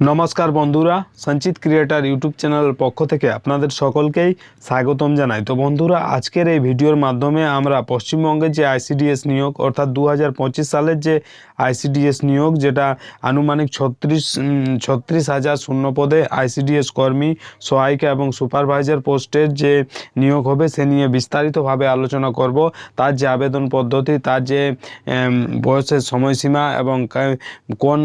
নমস্কার বন্ধুরা, সঞ্চিত ক্রিয়েটার ইউটিউব চ্যানেলের পক্ষ থেকে আপনাদের সকলকেই স্বাগতম জানাই। তো বন্ধুরা, আজকের এই ভিডিওর মাধ্যমে আমরা পশ্চিমবঙ্গের যে আইসিডিএস নিয়োগ, অর্থাৎ দু হাজার পঁচিশ সালের যে আইসিডিএস নিয়োগ, যেটা আনুমানিক ছত্রিশ ছত্রিশ হাজার শূন্য পদে আইসিডিএস কর্মী, সহায়িকা এবং সুপারভাইজার পোস্টের যে নিয়োগ হবে, সে নিয়ে বিস্তারিতভাবে আলোচনা করব। তার যে আবেদন পদ্ধতি, তার যে বয়সের সময়সীমা এবং কোন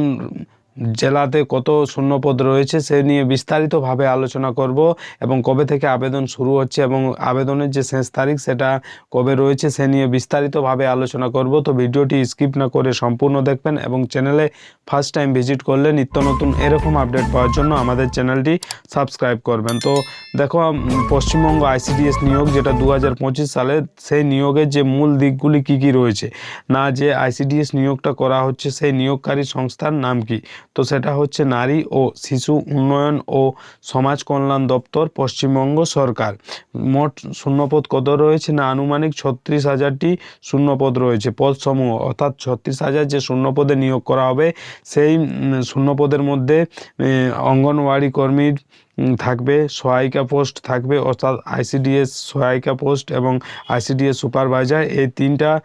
জেলাতে কত শূন্যপদ রয়েছে সে নিয়ে বিস্তারিতভাবে আলোচনা করব এবং কবে থেকে আবেদন শুরু হচ্ছে এবং আবেদনের যে শেষ তারিখ সেটা কবে রয়েছে সে নিয়ে বিস্তারিতভাবে আলোচনা করব। তো ভিডিওটি স্কিপ না করে সম্পূর্ণ দেখবেন এবং চ্যানেলে ফার্স্ট টাইম ভিজিট করলে নিত্য নতুন এরকম আপডেট পাওয়ার জন্য আমাদের চ্যানেলটি সাবস্ক্রাইব করবেন। তো দেখো পশ্চিমবঙ্গ আইসিডিএস নিয়োগ যেটা দু হাজার পঁচিশ সালে, সেই নিয়োগের যে মূল দিকগুলি কি কি রয়েছে? না যে আইসিডিএস নিয়োগটা করা হচ্ছে, সেই নিয়োগকারী সংস্থার নাম কি? তো সেটা হচ্ছে নারী ও শিশু উন্নয়ন ও সমাজ কল্যাণ দপ্তর, পশ্চিমবঙ্গ সরকার। মোট শূন্যপদ কত রয়েছে? না, আনুমানিক ছত্রিশ হাজারটি শূন্যপদ রয়েছে, পদসমূহ। অর্থাৎ ছত্রিশ হাজার যে শূন্যপদে নিয়োগ করা হবে, সেই শূন্যপদের মধ্যে অঙ্গনওয়াড়ি কর্মীর থাকবে, সহায়িকা পোস্ট থাকবে, অর্থাৎ আইসিডিএস সহায়িকা পোস্ট এবং আইসিডিএস সুপারভাইজার, এই তিনটা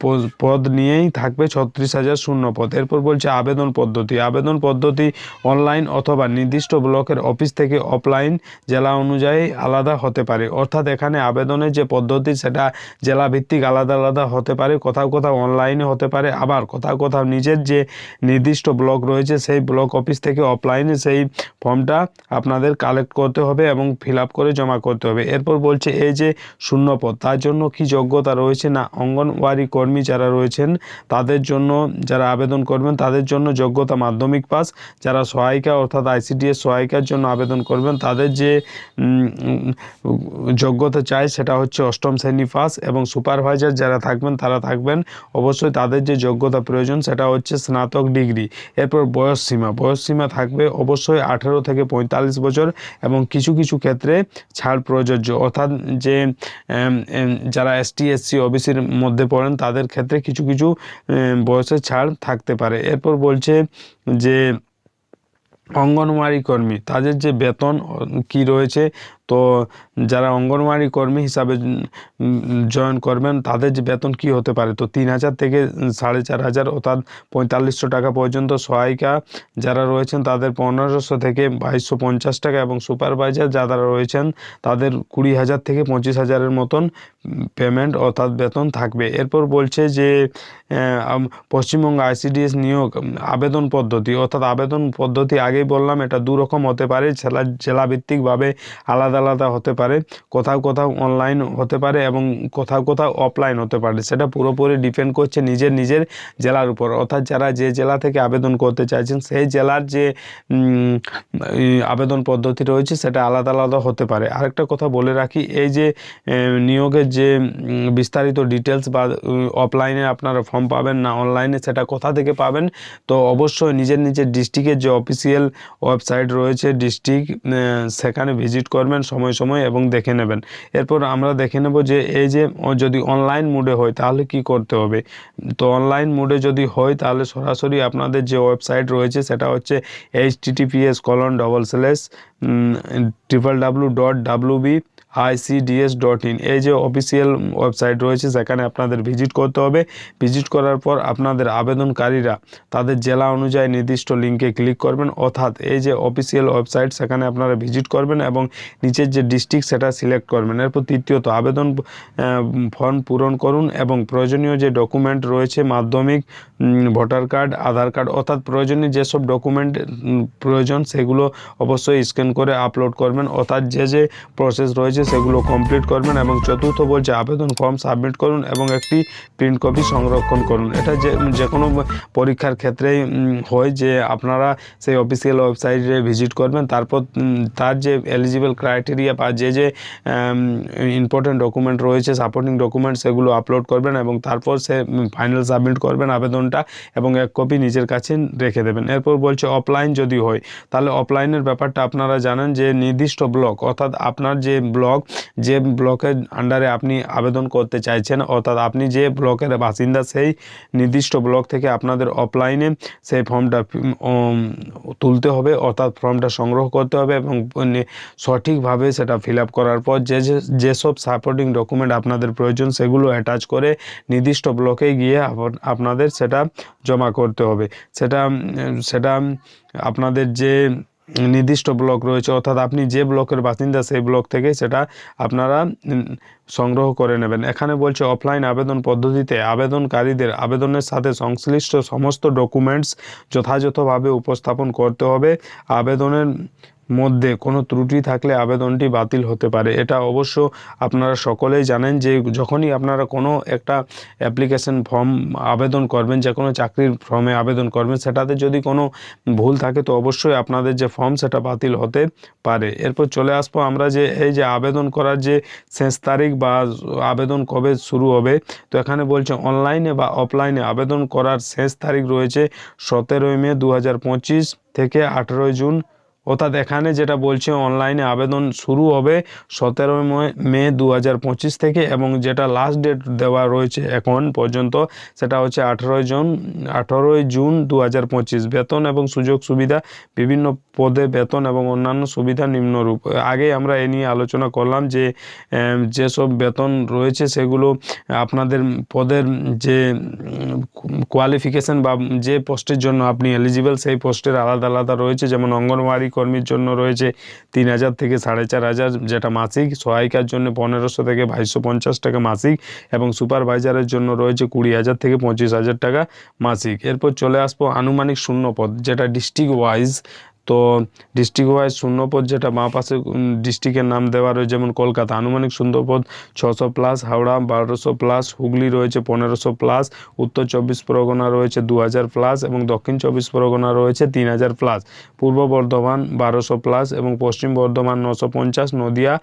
পদ- নিয়েই থাকবে ছত্রিশ হাজার শূন্য পদ। এরপর বলছে আবেদন পদ্ধতি। আবেদন পদ্ধতি অনলাইন অথবা নির্দিষ্ট ব্লকের অফিস থেকে অফলাইন জেলা অনুযায়ী আলাদা হতে পারে। অর্থাৎ এখানে আবেদনের যে পদ্ধতি, সেটা জেলা ভিত্তিক আলাদা আলাদা হতে পারে, কোথাও কোথাও অনলাইনে হতে পারে, আবার কোথাও কোথাও নিজের যে নির্দিষ্ট ব্লক রয়েছে, সেই ব্লক অফিস থেকে অফলাইনে সেই ফর্মটা আপনাদের কালেক্ট করতে হবে এবং ফিল করে জমা করতে হবে। এরপর বলছে, এই যে শূন্যপদ, তার জন্য কি যোগ্যতা রয়েছে না? অঙ্গনওয়াড়ি কর্মী যারা রয়েছেন, তাদের জন্য যারা আবেদন করবেন, তাদের জন্য যোগ্যতা মাধ্যমিক পাস। যারা সহায়িকা, অর্থাৎ আইসিডিএস সহায়িকার জন্য আবেদন করবেন, তাদের যে যোগ্যতা চাই সেটা হচ্ছে অষ্টম শ্রেণি পাস এবং সুপারভাইজার যারা থাকবেন, তারা থাকবেন। অবশ্যই তাদের যে যোগ্যতা প্রয়োজন, সেটা হচ্ছে স্নাতক ডিগ্রি। এরপর বয়স সীমা বয়স সীমা থাকবে অবশ্যই আঠেরো থেকে পঁয়তাল্লিশ বছর এবং কিছু কিছু ক্ষেত্রে ছাড় প্রযোজ্য। অর্থাৎ যে যারা এস যারা এসটি এসসি ওবিসির মধ্যে পড়েন, তাদের ক্ষেত্রে কিছু কিছু বয়সের ছাড় থাকতে পারে। এরপর বলছে যে, অঙ্গনওয়াড়ি কর্মী, তাদের যে বেতন কি রয়েছে তো যারা অঙ্গনওয়াড়ি কর্মী হিসাবে জয়েন করবেন, তাদের যে বেতন কি হতে পারে? তো তিন হাজার থেকে সাড়ে চার হাজার অর্থাৎ পঁয়তাল্লিশশো টাকা পর্যন্ত সহায়িকা যারা রয়েছেন, তাদের পনেরোশো থেকে বাইশশো পঞ্চাশ টাকা এবং সুপারভাইজার যারা রয়েছেন, তাদের কুড়ি হাজার থেকে পঁচিশ হাজারের মতন পেমেন্ট অর্থাৎ বেতন থাকবে। এরপর বলছে যে পশ্চিমবঙ্গ আইসিডিএস নিয়োগ আবেদন পদ্ধতি। অর্থাৎ আবেদন পদ্ধতি আগেই বললাম, এটা দু রকম হতে পারে, জেলা, জেলাভিত্তিকভাবে আলাদা আলাদা হতে পারে, কোথাও কোথাও অনলাইন হতে পারে এবং কোথাও কোথাও অফলাইন হতে পারে। সেটা পুরোপুরি ডিপেন্ড করছে নিজের নিজের জেলার উপর। অর্থাৎ যারা যে জেলা থেকে আবেদন করতে চাইছেন, সেই জেলার যে আবেদন পদ্ধতি রয়েছে, সেটা আলাদা আলাদা হতে পারে। আরেকটা কথা বলে রাখি, এই যে নিয়োগের যে বিস্তারিত ডিটেলস বা অফলাইনে আপনারা ফর্ম পাবেন না অনলাইনে সেটা কোথা থেকে পাবেন? তো অবশ্যই নিজের নিজের ডিস্ট্রিক্টের যে অফিসিয়াল ওয়েবসাইট রয়েছে ডিস্ট্রিক্ট সেখানে ভিজিট করবেন। সময় সময় এবং দেখে নেবেন। এরপর আমরা দেখে নেব যে এই যে যদি অনলাইন মুডে হয়, তাহলে কি করতে হবে? তো অনলাইন মুডে যদি হয়, তাহলে সরাসরি আপনাদের যে ওয়েবসাইট রয়েছে, সেটা হচ্ছে H TTPS colon double slash triple W dot W B ICDS dot in এই যে অফিসিয়াল ওয়েবসাইট রয়েছে, সেখানে আপনাদের ভিজিট করতে হবে। ভিজিট করার পর আপনাদের আবেদনকারীরা তাদের জেলা অনুযায়ী নির্দিষ্ট লিঙ্কে ক্লিক করবেন। অর্থাৎ এই যে অফিসিয়াল ওয়েবসাইট সেখানে আপনারা ভিজিট করবেন এবং নিচের যে ডিস্ট্রিক্ট সেটা সিলেক্ট করবেন। এরপর তৃতীয়ত, আবেদন ফর্ম পূরণ করুন এবং প্রয়োজনীয় যে ডকুমেন্ট রয়েছে, মাধ্যমিক ভোটার কার্ড আধার কার্ড অর্থাৎ প্রয়োজনীয় যেসব ডকুমেন্ট প্রয়োজন, সেগুলো অবশ্যই স্ক্যান করে আপলোড করবেন। অর্থাৎ যে যে প্রসেস রয়েছে সেগুলো কমপ্লিট করবেন এবং চতুর্থ বলছে আবেদন ফর্ম সাবমিট করুন এবং একটি প্রিন্ট কপি সংরক্ষণ করুন। এটা যে যে কোনো পরীক্ষার ক্ষেত্রেই হয় যে আপনারা সেই অফিসিয়াল ওয়েবসাইটে ভিজিট করবেন, তারপর তার যে এলিজিবল ক্রাইটেরিয়া বা যে যে ইম্পর্টেন্ট ডকুমেন্ট রয়েছে সাপোর্টিং ডকুমেন্ট সেগুলো আপলোড করবেন এবং তারপর সে ফাইনাল সাবমিট করবেন আবেদনটা এবং এক কপি নিজের কাছে রেখে দেবেন। এরপর বলছে অফলাইন যদি হয়, তাহলে অফলাইনের ব্যাপারটা আপনারা জানেন যে নির্দিষ্ট ব্লক অর্থাৎ আপনার যে ব্লক ব্লক যে ব্লকের আন্ডারে আপনি আবেদন করতে চাইছেন, অর্থাৎ আপনি যে ব্লকের বাসিন্দা সেই নির্দিষ্ট ব্লক থেকে আপনাদের অফলাইনে সেই ফর্মটা তুলতে হবে, অর্থাৎ ফর্মটা সংগ্রহ করতে হবে এবং সঠিকভাবে সেটা ফিল করার পর যে, যে- যেসব সাপোর্টিং ডকুমেন্ট আপনাদের প্রয়োজন সেগুলো অ্যাটাচ করে নির্দিষ্ট ব্লকে গিয়ে আপনাদের সেটা জমা করতে হবে। সেটা সেটা আপনাদের যে নির্দিষ্ট ব্লক রয়েছে, অর্থাৎ আপনি যে ব্লকের বাসিন্দা সেই ব্লক থেকে সেটা আপনারা সংগ্রহ করে নেবেন। এখানে বলছে অফলাইন আবেদন পদ্ধতিতে আবেদনকারীদের আবেদনের সাথে সংশ্লিষ্ট সমস্ত ডকুমেন্টস যথাযথভাবে উপস্থাপন করতে হবে। আবেদনের মধ্যে কোনো ত্রুটি থাকলে আবেদনটি বাতিল হতে পারে। এটা অবশ্য আপনারা সকলেই জানেন যে যখনই আপনারা কোনো একটা অ্যাপ্লিকেশন ফর্ম আবেদন করবেন, যে কোনো চাকরির ফর্মে আবেদন করবেন, সেটাতে যদি কোনো ভুল থাকে তো অবশ্যই আপনাদের যে ফর্ম সেটা বাতিল হতে পারে। এরপর চলে আসব আমরা যে এই যে আবেদন করার যে শেষ তারিখ বা আবেদন কবে শুরু হবে, তো এখানে বলছে অনলাইনে বা অফলাইনে আবেদন করার শেষ তারিখ রয়েছে সতেরোই মে দু হাজার পঁচিশ থেকে আঠেরোই জুন অর্থাৎ এখানে যেটা বলছে অনলাইনে আবেদন শুরু হবে সতেরোই মে দু হাজার পঁচিশ থেকে এবং যেটা লাস্ট ডেট দেওয়া রয়েছে এখন পর্যন্ত সেটা হচ্ছে আঠেরোই জুন আঠেরোই জুন দু হাজার পঁচিশ। বেতন এবং সুযোগ সুবিধা, বিভিন্ন পদে বেতন এবং অন্যান্য সুবিধা নিম্নরূপ। আগে আমরা এ নিয়ে আলোচনা করলাম যে যেসব বেতন রয়েছে সেগুলো আপনাদের পদের যে কোয়ালিফিকেশন বা যে পোস্টের জন্য আপনি এলিজিবল সেই পোস্টের আলাদা আলাদা রয়েছে। যেমন অঙ্গনওয়াড়ি কর্মীর জন্য রয়েছে তিন হাজার থেকে সাড়ে চার হাজার যেটা মাসিক, সহায়িকার জন্য পনেরোশো থেকে বাইশশো পঞ্চাশ টাকা মাসিক এবং সুপারভাইজারের জন্য রয়েছে কুড়ি হাজার থেকে পঁচিশ হাজার টাকা মাসিক। এরপর চলে আসব আনুমানিক শূন্যপদ, যেটা ডিস্ট্রিক্ট ওয়াইজ তো ডিস্ট্রিক্ট ওয়াইজ শূন্যপদ যেটা, বাঁ পাশে ডিস্ট্রিক্টের নাম দেওয়া রয়েছে, যেমন কলকাতা। আনুমানিক শূন্যপদ ছশো প্লাস হাওড়া বারোশো প্লাস হুগলি রয়েছে পনেরোশো প্লাস উত্তর চব্বিশ পরগনা রয়েছে দু হাজার প্লাস এবং দক্ষিণ চব্বিশ পরগনা রয়েছে তিন হাজার প্লাস পূর্ব বর্ধমান বারোশো প্লাস এবং পশ্চিম বর্ধমান নশো পঞ্চাশ, নদিয়া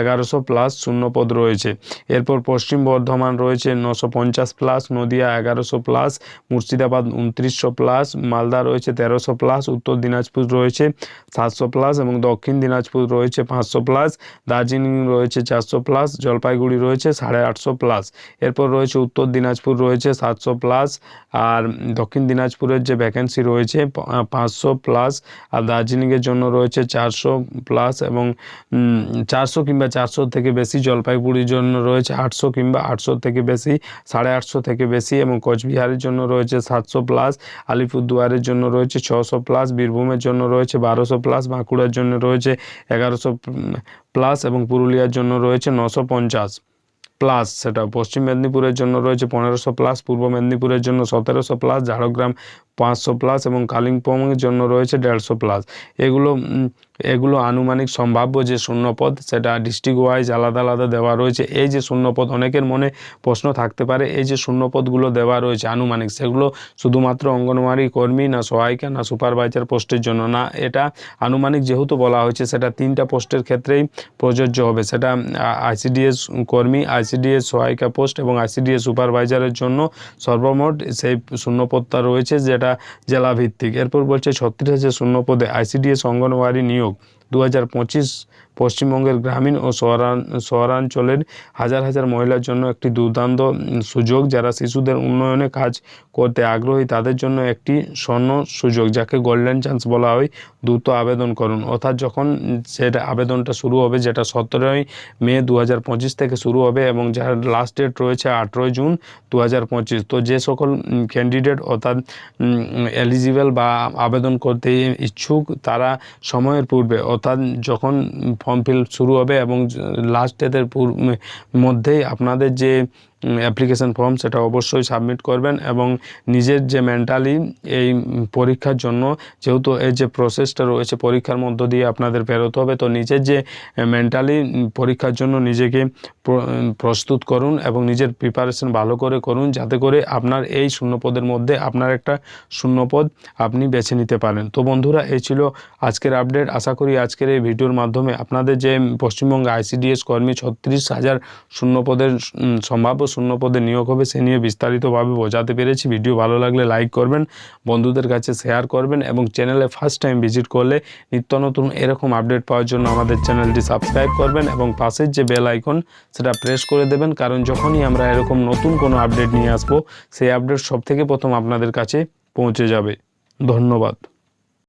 এগারোশো প্লাস শূন্যপদ রয়েছে। এরপর পশ্চিম বর্ধমান রয়েছে নশো পঞ্চাশ প্লাস নদিয়া এগারোশো প্লাস মুর্শিদাবাদ উনত্রিশশো প্লাস মালদা রয়েছে তেরোশো প্লাস উত্তর দিনাজপুর রয়েছে সাতশো প্লাস এবং দক্ষিণ দিনাজপুর রয়েছে পাঁচশো প্লাস, দার্জিলিং রয়েছে চারশো প্লাস, জলপাইগুড়ি রয়েছে সাড়ে আটশো প্লাস। এরপর রয়েছে উত্তর দিনাজপুর রয়েছে সাতশো প্লাস আর দক্ষিণ দিনাজপুরের যে ভ্যাকেন্সি রয়েছে পাঁচশো প্লাস আর দার্জিলিংয়ের জন্য রয়েছে চারশো প্লাস এবং চারশো কিংবা চারশো থেকে বেশি, জলপাইগুড়ির জন্য রয়েছে আটশো কিংবা আটশো থেকে বেশি, সাড়ে আটশো থেকে বেশি এবং কোচবিহারের জন্য রয়েছে সাতশো প্লাস, আলিপুরদুয়ারের জন্য রয়েছে ছশো প্লাস, বীরভূমের জন্য রয়েছে বারোশো প্লাস বাঁকুড়ার জন্য রয়েছে এগারোশো প্লাস এবং পুরুলিয়ার জন্য রয়েছে নশো পঞ্চাশ প্লাস সেটা পশ্চিম মেদিনীপুরের জন্য রয়েছে পনেরোশো প্লাস পূর্ব মেদিনীপুরের জন্য সতেরোশো প্লাস ঝাড়গ্রাম পাঁচশো প্লাস এবং কালিম্পংয়ের জন্য রয়েছে দেড়শো প্লাস এগুলো এগুলো আনুমানিক সম্ভাব্য যে শূন্যপদ, সেটা ডিস্ট্রিক্ট ওয়াইজ আলাদা আলাদা দেওয়া রয়েছে। এই যে শূন্যপদ, অনেকের মনে প্রশ্ন থাকতে পারে, এই যে শূন্যপদগুলো দেওয়া রয়েছে আনুমানিক, সেগুলো শুধুমাত্র অঙ্গনওয়াড়ি কর্মী না সহায়িকা না সুপারভাইজার পোস্টের জন্য না, এটা আনুমানিক যেহেতু বলা হয়েছে, সেটা তিনটা পোস্টের ক্ষেত্রেই প্রযোজ্য হবে। সেটা আইসিডিএস কর্মী, আইসিডিএস সহায়িকা পোস্ট এবং আইসিডিএস সুপারভাইজারের জন্য সর্বমোট সেই শূন্যপদটা রয়েছে, যেটা জেলাভিত্তিক। এরপর বলছে, ছত্রিশ হাজার শূন্যপদে আইসিডিএস অঙ্গনওয়াড়ি নিয়োগ। দু হাজার পঁচিশ পশ্চিমবঙ্গের গ্রামীণ ও শহরাঞ্চলের হাজার হাজার মহিলার জন্য একটি দুর্দান্ত সুযোগ, যারা শিশুদের উন্নয়নে কাজ করতে আগ্রহী, তাদের জন্য একটি স্বর্ণ সুযোগ, যাকে গোল্ডেন চান্স বলা হয়। দ্রুত আবেদন করুন। অর্থাৎ যখন সেটা আবেদনটা শুরু হবে, যেটা সতেরোই মে দু হাজার পঁচিশ থেকে শুরু হবে এবং যার লাস্ট ডেট রয়েছে আঠেরোই জুন দু হাজার পঁচিশ। তো যে সকল ক্যান্ডিডেট অর্থাৎ এলিজিবল বা আবেদন করতে ইচ্ছুক, তারা সময়ের পূর্বে, অর্থাৎ যখন ফর্ম ফিল শুরু হবে এবং লাস্ট ডেটের মধ্যেই আপনাদের যে অ্যাপ্লিকেশন ফর্ম সেটা অবশ্যই সাবমিট করবেন এবং নিজের যে মেন্টালি এই পরীক্ষার জন্য যেহেতু এই যে প্রসেসটা রয়েছে পরীক্ষার মধ্য দিয়ে আপনাদের বেরোতে হবে, তো নিজের যে মেন্টালি পরীক্ষার জন্য নিজেকে প্রস্তুত করুন এবং নিজের প্রিপারেশন ভালো করে করুন যাতে করে আপনার এই শূন্যপদের মধ্যে আপনার একটা শূন্যপদ আপনি বেছে নিতে পারেন। তো বন্ধুরা, এই ছিল আজকের আপডেট আশা করি আজকের এই ভিডিওর মাধ্যমে আপনাদের যে পশ্চিমবঙ্গ আইসিডিএস কর্মী ছত্রিশ হাজার শূন্যপদের সম্ভাব্য শূন্য পদে নিয়োগ হবে, সে নিয়ে বিস্তারিতভাবে বোঝাতে পেরেছি। ভিডিও ভালো লাগলে লাইক করবেন, বন্ধুদের কাছে শেয়ার করবেন এবং চ্যানেলে ফার্স্ট টাইম ভিজিট করলে নিত্য নতুন এরকম আপডেট পাওয়ার জন্য আমাদের চ্যানেলটি সাবস্ক্রাইব করবেন এবং পাশের যে বেল আইকন সেটা প্রেস করে দেবেন। কারণ যখনই আমরা এরকম নতুন কোনো আপডেট নিয়ে আসব, সেই আপডেট সব থেকে প্রথম আপনাদের কাছে পৌঁছে যাবে। ধন্যবাদ।